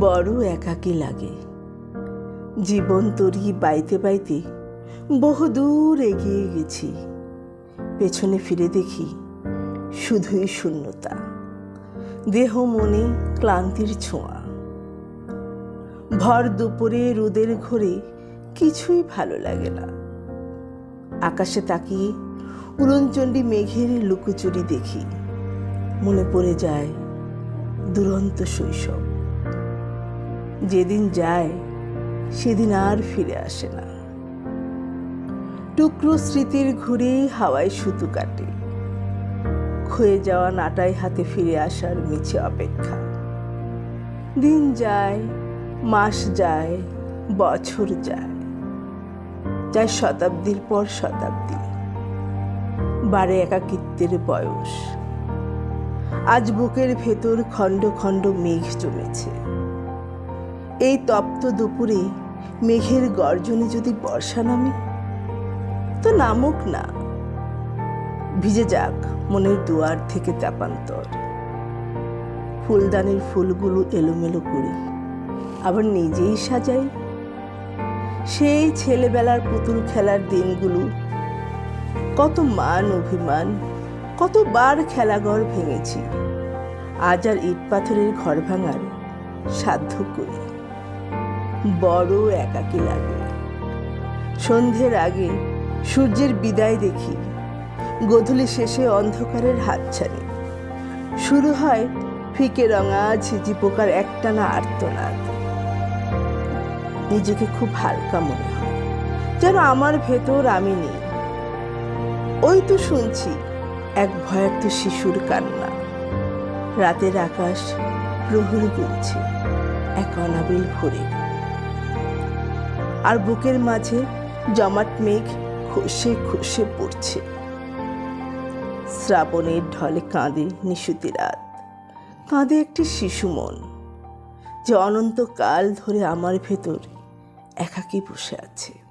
বড় একাকী লাগে। জীবন তরি বাইতে বাইতে বহুদূর এগিয়ে গেছি। পেছনে ফিরে দেখি শুধুই শূন্যতা। দেহ মনে ক্লান্তির ছোঁয়া। ভর দুপুরে রোদের ঘরে কিছুই ভালো লাগে না। আকাশে তাকিয়ে উড়নচণ্ডী মেঘের লুকোচুরি দেখি। মনে পড়ে যায় দুরন্ত শৈশব। যেদিন যায়, সেদিন আর ফিরে আসে না। টুকরো স্মৃতির ঘুরে হাওয়ায় সুতো কাটে। ক্ষয়ে যাওয়া নাটাই হাতে ফিরে আসার মিছে অপেক্ষা। দিন যায়, মাস যায়, বছর যায়। যায় শতাব্দীর পর শতাব্দী। বারে একাকিত্বের বয়স। আজ বুকের ভেতর খণ্ড খণ্ড মেঘ জমেছে। এই তপ্ত দুপুরে মেঘের গর্জনে যদি বর্ষা নামে, তো নামুক না। ভিজে যাক মনের দুয়ার থেকে তেপান্তর ফুলদানির ফুলগুলো এলোমেলো করি আবার নিজেই সাজাই। সেই ছেলেবেলার পুতুল খেলার দিনগুলো, কত মান অভিমান, কতবার খেলাঘর ভেঙেছি। আজ আর ইট পাথরের ঘর ভাঙার সাধ্য করি। বড় একাকী লাগে। সন্ধ্যের আগে সূর্যের বিদায় দেখি। গোধূলি শেষে অন্ধকারের হাতছানি শুরু হয় ফিকে রঙা ঝিঝি পোকার একটানা আর্তনাদ। নিজেকে খুব হালকা মনে হয়, যেন আমার ভেতর আমি নেই। ওই তো শুনছি এক ভয়ার্ত শিশুর কান্না। রাতের আকাশ প্রহরী গুনছে, এক অনাবিল ভরে। আর বুকের মাঝে জমাট মেঘ খসে খসে পড়ছে। শ্রাবণের ঢলে কাঁদে নিশুতি রাত। কাঁদে একটি শিশু মন, যে অনন্তকাল ধরে আমার ভেতর একাকি বসে আছে।